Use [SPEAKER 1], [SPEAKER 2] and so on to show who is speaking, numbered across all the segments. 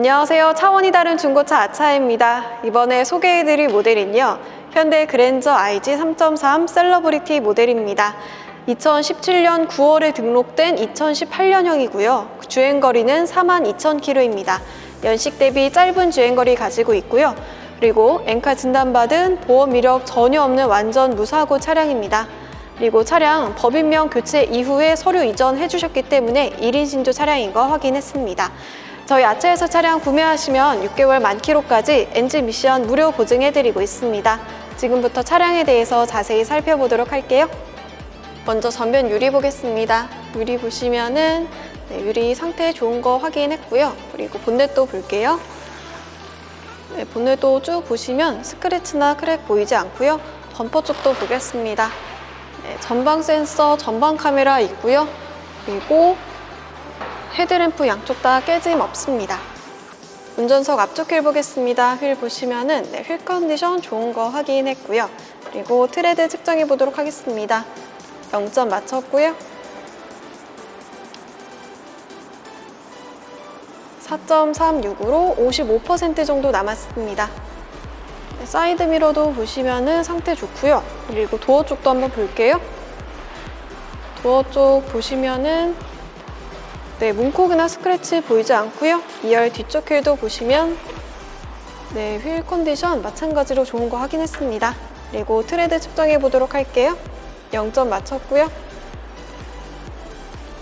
[SPEAKER 1] 안녕하세요. 차원이 다른 중고차 아차입니다. 이번에 소개해드릴 모델은요. 현대 그랜저 IG 3.3 셀러브리티 모델입니다. 2017년 9월에 등록된 2018년형이고요. 주행거리는 42,000km입니다. 연식 대비 짧은 주행거리 가지고 있고요. 그리고 엔카 진단받은 보험 이력 전혀 없는 완전 무사고 차량입니다. 그리고 차량 법인명 교체 이후에 서류 이전해 주셨기 때문에 1인 신조 차량인 거 확인했습니다. 저희 아차에서 차량 구매하시면 6개월 만키로까지 엔진 미션 무료 보증해드리고 있습니다. 지금부터 차량에 대해서 자세히 살펴보도록 할게요. 먼저 전면 유리 보겠습니다. 유리 보시면은 네, 유리 상태 좋은 거 확인했고요. 그리고 본넷도 볼게요. 네, 본넷도 쭉 보시면 스크래치나 크랙 보이지 않고요. 범퍼 쪽도 보겠습니다. 네, 전방 센서, 전방 카메라 있고요. 그리고 헤드램프 양쪽 다 깨짐 없습니다. 운전석 앞쪽 휠 보겠습니다. 휠 보시면은 네, 휠 컨디션 좋은 거 확인했고요. 그리고 트레드 측정해 보도록 하겠습니다. 0점 맞췄고요. 4.36으로 55% 정도 남았습니다. 네, 사이드 미러도 보시면은 상태 좋고요. 그리고 도어 쪽도 한번 볼게요. 도어 쪽 보시면은 네, 문콕이나 스크래치 보이지 않고요. 2열 뒤쪽 휠도 보시면 네, 휠 컨디션 마찬가지로 좋은 거 확인했습니다. 그리고 트레드 측정해 보도록 할게요. 0점 맞췄고요.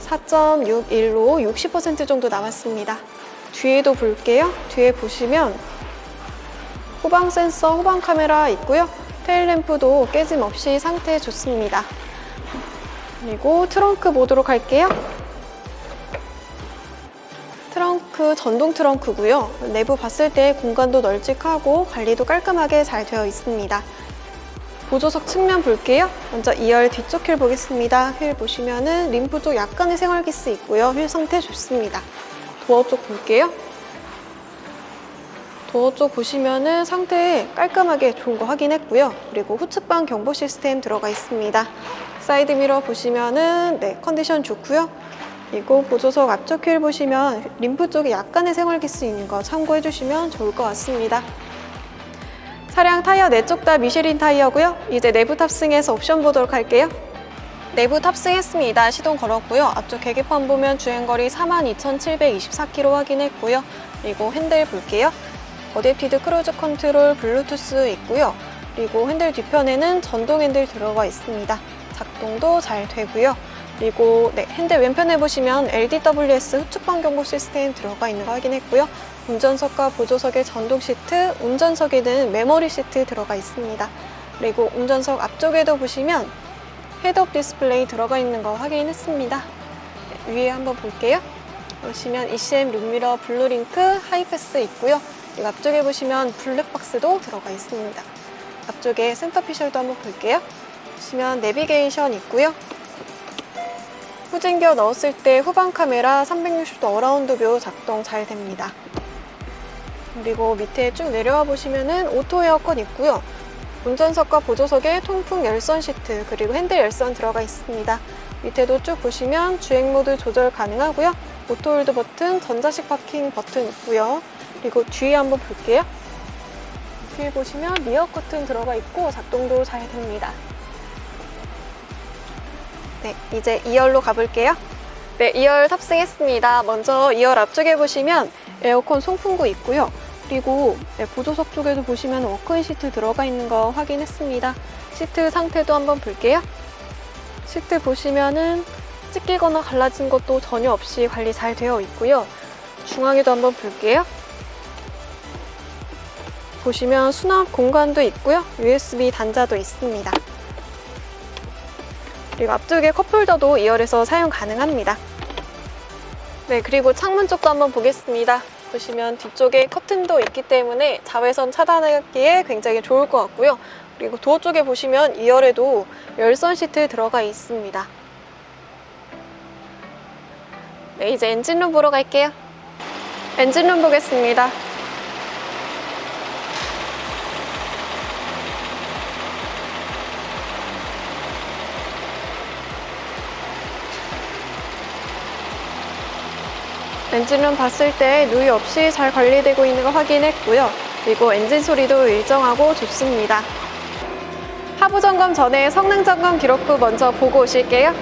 [SPEAKER 1] 4.61로 60% 정도 남았습니다. 뒤에도 볼게요. 뒤에 보시면 후방 센서, 후방 카메라 있고요. 테일램프도 깨짐 없이 상태 좋습니다. 그리고 트렁크 보도록 할게요. 트렁크 전동 트렁크고요. 내부 봤을 때 공간도 널찍하고 관리도 깔끔하게 잘 되어 있습니다. 보조석 측면 볼게요. 먼저 2열 뒤쪽 휠 보겠습니다. 휠 보시면은 림프 쪽 약간의 생활기스 있고요. 휠 상태 좋습니다. 도어 쪽 볼게요. 도어 쪽 보시면은 상태 깔끔하게 좋은 거 확인했고요. 그리고 후측방 경보 시스템 들어가 있습니다. 사이드 미러 보시면은 네 컨디션 좋고요. 그리고 보조석 앞쪽 휠 보시면 림프 쪽에 약간의 생활기스 있는 거 참고해 주시면 좋을 것 같습니다. 차량 타이어 네쪽다 미쉐린 타이어고요. 이제 내부 탑승해서 옵션 보도록 할게요. 내부 탑승했습니다. 시동 걸었고요. 앞쪽 계기판 보면 주행거리 42,724km 확인했고요. 그리고 핸들 볼게요. 어댑티드 크루즈 컨트롤 블루투스 있고요. 그리고 핸들 뒤편에는 전동 핸들 들어가 있습니다. 작동도 잘 되고요. 그리고 네, 핸들 왼편에 보시면 LDWS 후측방 경보 시스템 들어가 있는 거 확인했고요. 운전석과 보조석에 전동 시트, 운전석에는 메모리 시트 들어가 있습니다. 그리고 운전석 앞쪽에도 보시면 헤드업 디스플레이 들어가 있는 거 확인했습니다. 네, 위에 한번 볼게요. 보시면 ECM 룸미러 블루링크 하이패스 있고요. 그리고 앞쪽에 보시면 블랙박스도 들어가 있습니다. 앞쪽에 센터피셜도 한번 볼게요. 보시면 내비게이션 있고요. 후진겨 넣었을 때 후방 카메라 360도 어라운드 뷰 작동 잘 됩니다. 그리고 밑에 쭉 내려와 보시면은 오토 에어컨 있고요. 운전석과 보조석에 통풍 열선 시트 그리고 핸들 열선 들어가 있습니다. 밑에도 쭉 보시면 주행 모드 조절 가능하고요. 오토 홀드 버튼, 전자식 파킹 버튼 있고요. 그리고 뒤에 한번 볼게요. 뒤에 보시면 리어 커튼 들어가 있고 작동도 잘 됩니다. 네, 이제 2열로 가볼게요. 네, 2열 탑승했습니다. 먼저 2열 앞쪽에 보시면 에어컨 송풍구 있고요. 그리고 네, 보조석 쪽에도 보시면 워크인 시트 들어가 있는 거 확인했습니다. 시트 상태도 한번 볼게요. 시트 보시면은 찢기거나 갈라진 것도 전혀 없이 관리 잘 되어 있고요. 중앙에도 한번 볼게요. 보시면 수납 공간도 있고요. USB 단자도 있습니다. 그리고 앞쪽에 컵홀더도 2열에서 사용 가능합니다. 네, 그리고 창문 쪽도 한번 보겠습니다. 보시면 뒤쪽에 커튼도 있기 때문에 자외선 차단하기에 굉장히 좋을 것 같고요. 그리고 도어 쪽에 보시면 2열에도 열선 시트 들어가 있습니다. 네, 이제 엔진룸 보러 갈게요. 엔진룸 보겠습니다. 엔진룸 봤을 때 누이 없이 잘 관리되고 있는 걸 확인했고요. 그리고 엔진 소리도 일정하고 좋습니다. 하부 점검 전에 성능 점검 기록부 먼저 보고 오실게요.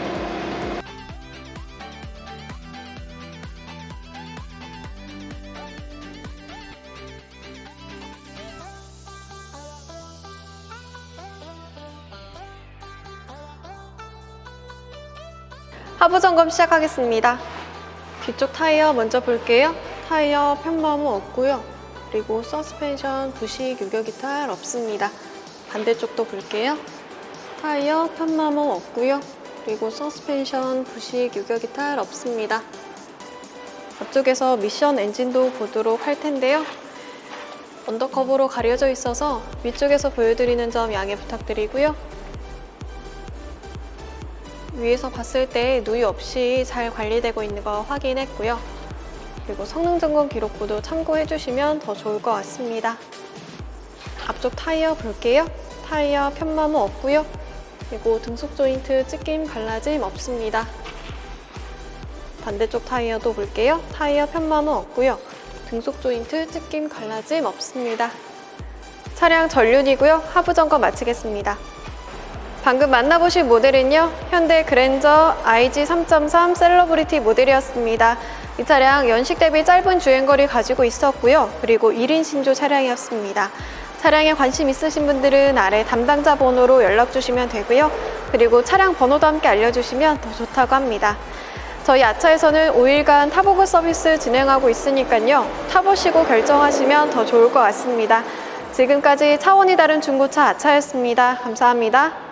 [SPEAKER 1] 하부 점검 시작하겠습니다. 뒤쪽 타이어 먼저 볼게요. 타이어 편마모 없고요. 그리고 서스펜션 부식 유격 이탈 없습니다. 반대쪽도 볼게요. 타이어 편마모 없고요. 그리고 서스펜션 부식 유격 이탈 없습니다. 앞쪽에서 미션 엔진도 보도록 할 텐데요. 언더커버로 가려져 있어서 위쪽에서 보여드리는 점 양해 부탁드리고요. 위에서 봤을 때 누이 없이 잘 관리되고 있는 거 확인했고요. 그리고 성능 점검 기록부도 참고해 주시면 더 좋을 것 같습니다. 앞쪽 타이어 볼게요. 타이어 편마모 없고요. 그리고 등속 조인트 찢김 갈라짐 없습니다. 반대쪽 타이어도 볼게요. 타이어 편마모 없고요. 등속 조인트 찢김 갈라짐 없습니다. 차량 전륜이고요. 하부 점검 마치겠습니다. 방금 만나보실 모델은요, 현대 그랜저 IG 3.3 셀러브리티 모델이었습니다. 이 차량 연식 대비 짧은 주행거리 가지고 있었고요. 그리고 1인 신조 차량이었습니다. 차량에 관심 있으신 분들은 아래 담당자 번호로 연락 주시면 되고요. 그리고 차량 번호도 함께 알려주시면 더 좋다고 합니다. 저희 아차에서는 5일간 타보고 서비스 진행하고 있으니까요. 타보시고 결정하시면 더 좋을 것 같습니다. 지금까지 차원이 다른 중고차 아차였습니다. 감사합니다.